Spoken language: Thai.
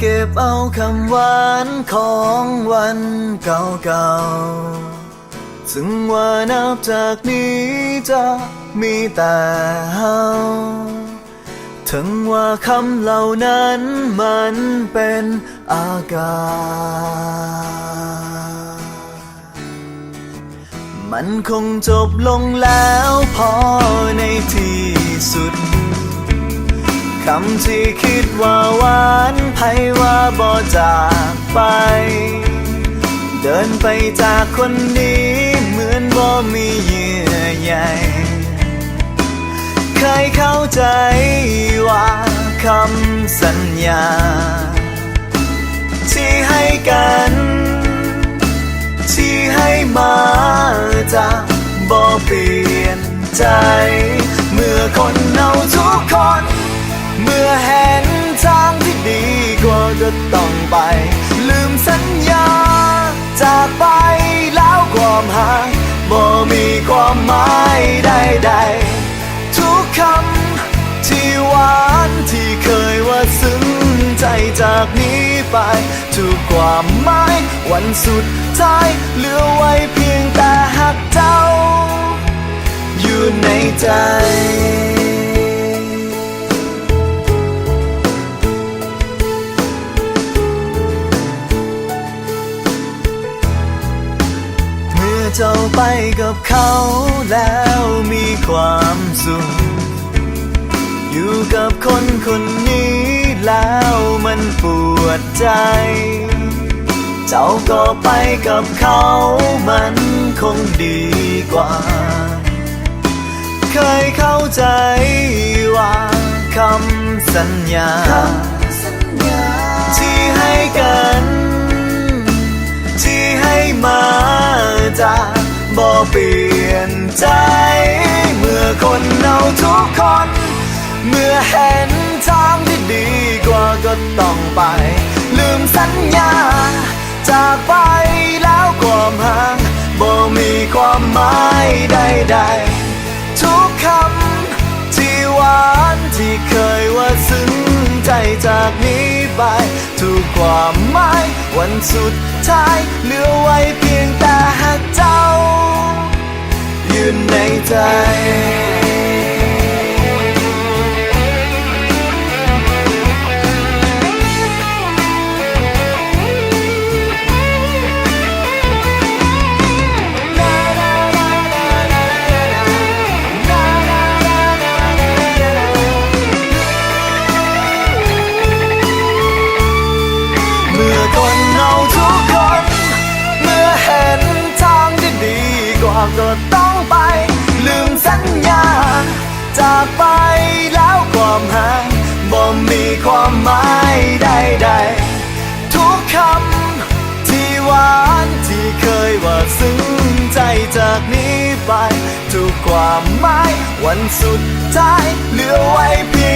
เก็บเอาคำหวานของวันเก่าๆซึ่งว่านับจากนี้จะมีแต่เฮาถึงว่าคำเหล่านั้นมันเป็นอากาศ มันคงจบลงแล้วพอในที่สุด คำที่คิดว่าหวานไพว่าบ่จากไป เดินไปจากคนนี้เหมือนบ่มีเยื่อใยเคยเข้าใจว่าคำสัญญา ที่ให้กัน ที่ให้มาจะบ่เปลี่ยนใจ เมื่อคน ก็ต้องไป ลืมสัญญา จากไปแล้วความห่างบ่มีความหมายใดๆทุกคำที่หวานที่เคยว่าซึ้งใจจากนี้ไปทุกความหมายวันสุดท้ายเหลือไว้เพียงแต่หักเจ้า อยู่ในใจ เจ้าไปกับเขาแล้วมีความสุข อยู่กับคนคนนี้แล้วมันปวดใจ เจ้าก็ไปกับเขามันคงดีกว่า เคยเข้าใจว่าคำสัญญา บ่เปลี่ยนใจ เมื่อคนเอาทุกคน เมื่อเห็นทางที่ดีกว่าก็ต้องไป ลืมสัญญา จากไปแล้วความห่างบ่มีความหมายใดๆทุกคำที่หวานที่เคยว่าซึ้งใจจากนี้ไปทุกความหมายวันสุดท้ายเหลือไว้เพียงแต่หักเจ้า นในใจเมื่อคนเอาทุกคนเมื่อเห็นทางที่ดีกว่าก็ต้อง ไป ลืมสัญญา จากไปแล้วความห่างบ่มีความหมายใดๆทุกคำที่หวานที่เคยว่าซึ้งใจจากนี้ไป ทุกความหมายวันสุดท้ายเหลือไว้เพียง